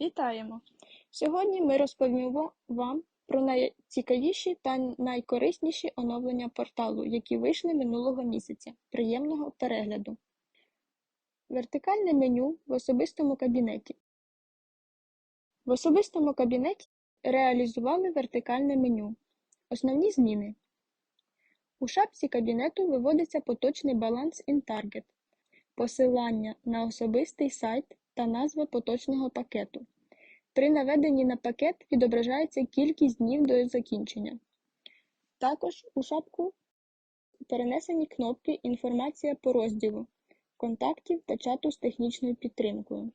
Вітаємо! Сьогодні ми розповімо вам про найцікавіші та найкорисніші оновлення порталу, які вийшли минулого місяця. Приємного перегляду! Вертикальне меню в особистому кабінеті. В особистому кабінеті реалізували вертикальне меню. Основні зміни. У шапці кабінету виводиться поточний баланс InTarget, посилання на особистий сайт та назва поточного пакету. При наведенні на пакет відображається кількість днів до закінчення. Також у шапку перенесені кнопки Інформація по розділу, контактів та чату з технічною підтримкою.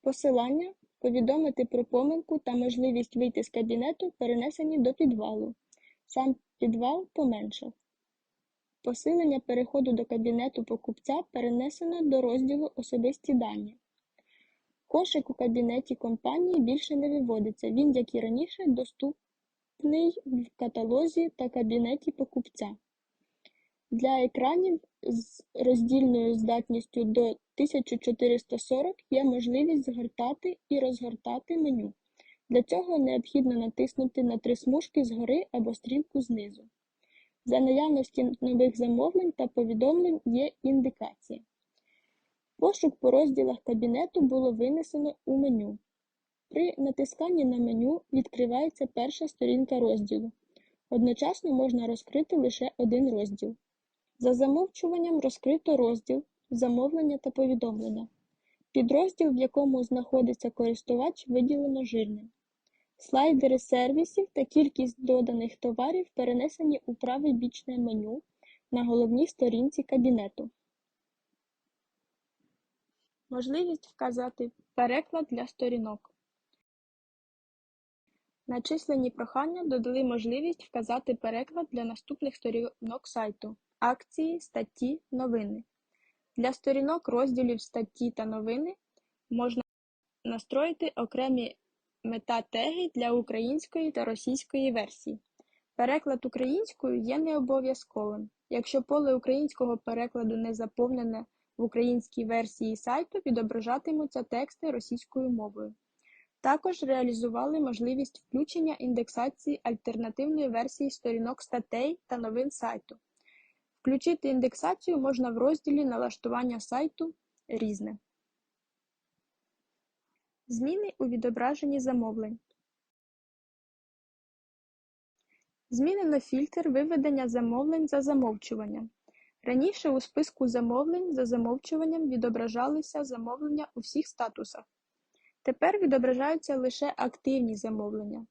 Посилання повідомити про помилку та можливість вийти з кабінету перенесені до підвалу. Сам підвал поменшав. Посилення переходу до кабінету покупця перенесено до розділу Особисті дані. Кошик у кабінеті компанії більше не виводиться, він, як і раніше, доступний в каталозі та кабінеті покупця. Для екранів з роздільною здатністю до 1440 є можливість згортати і розгортати меню. Для цього необхідно натиснути на три смужки згори або стрілку знизу. За наявності нових замовлень та повідомлень є індикація. Пошук по розділах кабінету було винесено у меню. При натисканні на меню відкривається перша сторінка розділу. Одночасно можна розкрити лише один розділ. За замовчуванням розкрито розділ Замовлення та повідомлення. Підрозділ, в якому знаходиться користувач, виділено жирним. Слайдери сервісів та кількість доданих товарів перенесені у праве бічне меню на головній сторінці кабінету. Можливість вказати переклад для сторінок. На численні прохання додали можливість вказати переклад для наступних сторінок сайту, акції, статті, новини. Для сторінок розділів статті та новини можна настроїти окремі мета-теги для української та російської версій. Переклад українською є необов'язковим. Якщо поле українського перекладу не заповнене в українській версії сайту, відображатимуться тексти російською мовою. Також реалізували можливість включення індексації альтернативної версії сторінок статей та новин сайту. Включити індексацію можна в розділі Налаштування сайту Різне. Зміни у відображенні замовлень. Змінено фільтр виведення замовлень за замовчуванням. Раніше у списку замовлень за замовчуванням відображалися замовлення у всіх статусах. Тепер відображаються лише активні замовлення.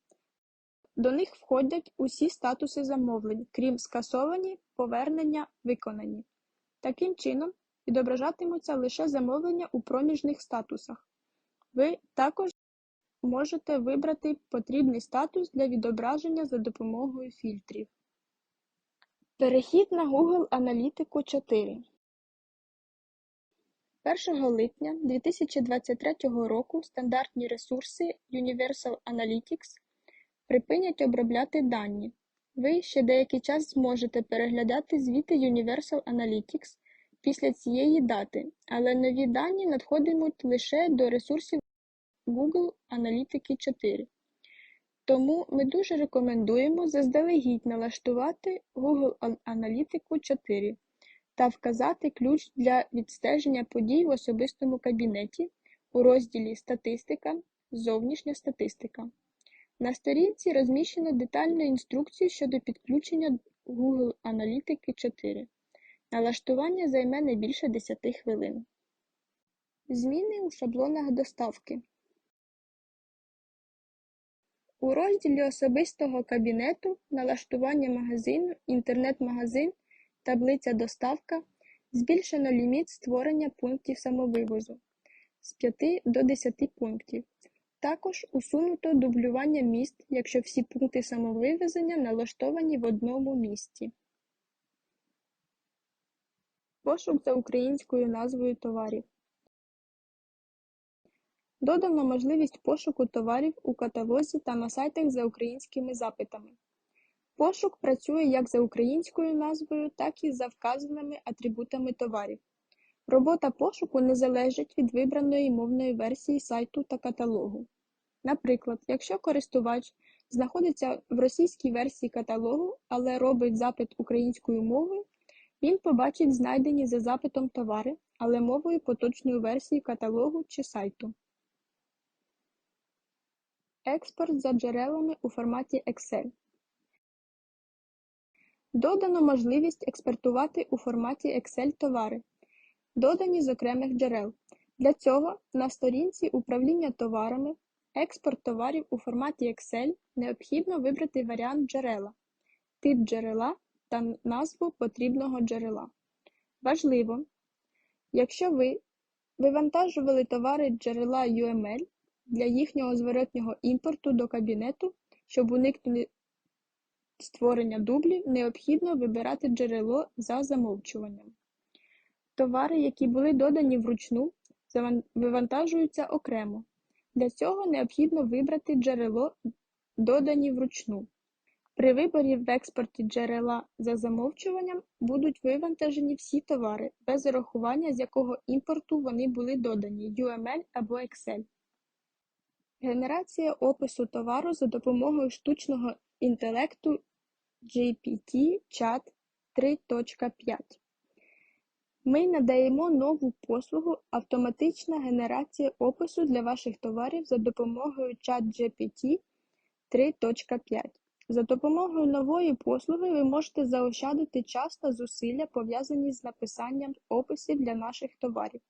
До них входять усі статуси замовлень, крім скасовані, повернення, виконані. Таким чином, відображатимуться лише замовлення у проміжних статусах. Ви також можете вибрати потрібний статус для відображення за допомогою фільтрів. Перехід на Google Аналітику 4 1 липня 2023 року стандартні ресурси Universal Analytics припинять обробляти дані. Ви ще деякий час зможете переглядати звіти Universal Analytics після цієї дати, але нові дані надходитимуть лише до ресурсів Google Аналітики 4. Тому ми дуже рекомендуємо заздалегідь налаштувати Google Аналітику 4 та вказати ключ для відстеження подій в особистому кабінеті у розділі Статистика Зовнішня статистика. На сторінці розміщено детальну інструкцію щодо підключення Google Аналітики 4. Налаштування займе не більше 10 хвилин. Зміни у шаблонах доставки. У розділі Особистого кабінету Налаштування магазину, Інтернет-магазин, таблиця Доставка збільшено ліміт створення пунктів самовивозу з 5 до 10 пунктів. Також усунуто дублювання міст, якщо всі пункти самовивезення налаштовані в одному місці. Пошук за українською назвою товарів. Додано можливість пошуку товарів у каталозі та на сайтах за українськими запитами. Пошук працює як за українською назвою, так і за вказаними атрибутами товарів. Робота пошуку не залежить від вибраної мовної версії сайту та каталогу. Наприклад, якщо користувач знаходиться в російській версії каталогу, але робить запит українською мовою, він побачить знайдені за запитом товари, але мовою поточної версії каталогу чи сайту. Експорт за джерелами у форматі Excel. Додано можливість експортувати у форматі Excel товари, додані з окремих джерел. Для цього на сторінці управління товарами Експорт товарів у форматі Excel необхідно вибрати варіант джерела, тип джерела та назву потрібного джерела. Важливо, якщо ви вивантажували товари джерела UML для їхнього зворотнього імпорту до кабінету, щоб уникнути створення дублів, необхідно вибирати джерело за замовчуванням. Товари, які були додані вручну, вивантажуються окремо. Для цього необхідно вибрати джерело додані вручну. При виборі в експорті джерела за замовчуванням будуть вивантажені всі товари, без урахування з якого імпорту вони були додані UML або Excel. Генерація опису товару за допомогою штучного інтелекту GPT-Chat 3.5 Ми надаємо нову послугу «Автоматична генерація опису для ваших товарів за допомогою ChatGPT 3.5». За допомогою нової послуги ви можете заощадити час та зусилля, пов'язані з написанням описів для наших товарів.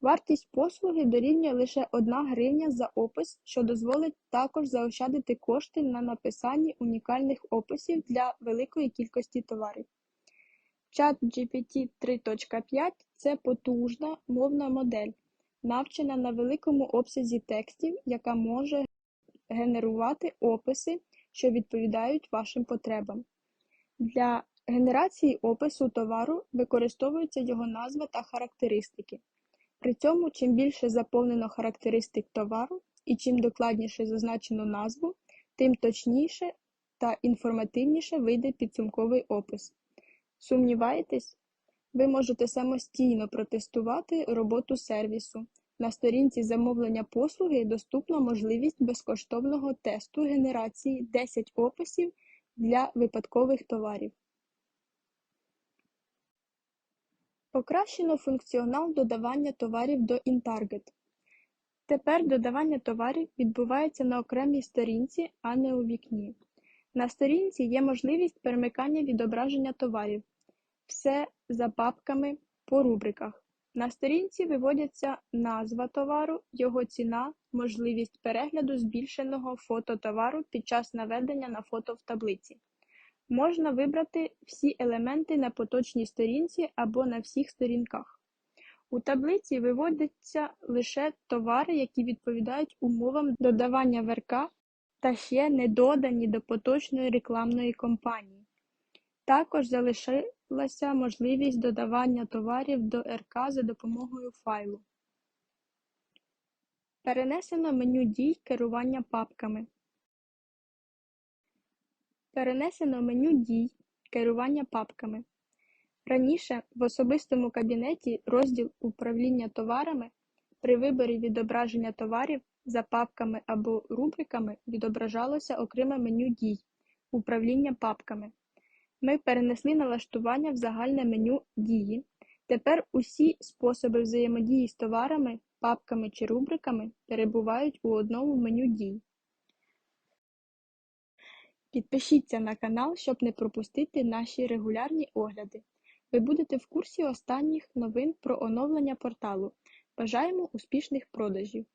Вартість послуги дорівнює лише 1 гривня за опис, що дозволить також заощадити кошти на написанні унікальних описів для великої кількості товарів. ChatGPT 3.5 – це потужна мовна модель, навчена на великому обсязі текстів, яка може генерувати описи, що відповідають вашим потребам. Для генерації опису товару використовується його назва та характеристики. При цьому чим більше заповнено характеристик товару і чим докладніше зазначено назву, тим точніше та інформативніше вийде підсумковий опис. Сумніваєтесь? Ви можете самостійно протестувати роботу сервісу. На сторінці замовлення послуги доступна можливість безкоштовного тесту генерації 10 описів для випадкових товарів. Покращено функціонал додавання товарів до InTarget. Тепер додавання товарів відбувається на окремій сторінці, а не у вікні. На сторінці є можливість перемикання відображення товарів. Все за папками по рубриках. На сторінці виводяться назва товару, його ціна, можливість перегляду збільшеного фото товару під час наведення на фото в таблиці. Можна вибрати всі елементи на поточній сторінці або на всіх сторінках. У таблиці виводяться лише товари, які відповідають умовам додавання в РК та ще не додані до поточної рекламної кампанії. Також залишилася можливість додавання товарів до РК за допомогою файлу. Перенесено меню дій керування папками. Перенесено меню дій керування папками. Раніше в особистому кабінеті розділ Управління товарами при виборі відображення товарів за папками або рубриками відображалося окреме меню дій Управління папками. Ми перенесли налаштування в загальне меню Дії. Тепер усі способи взаємодії з товарами, папками чи рубриками перебувають у одному меню дій. Підпишіться на канал, щоб не пропустити наші регулярні огляди. Ви будете в курсі останніх новин про оновлення порталу. Бажаємо успішних продажів!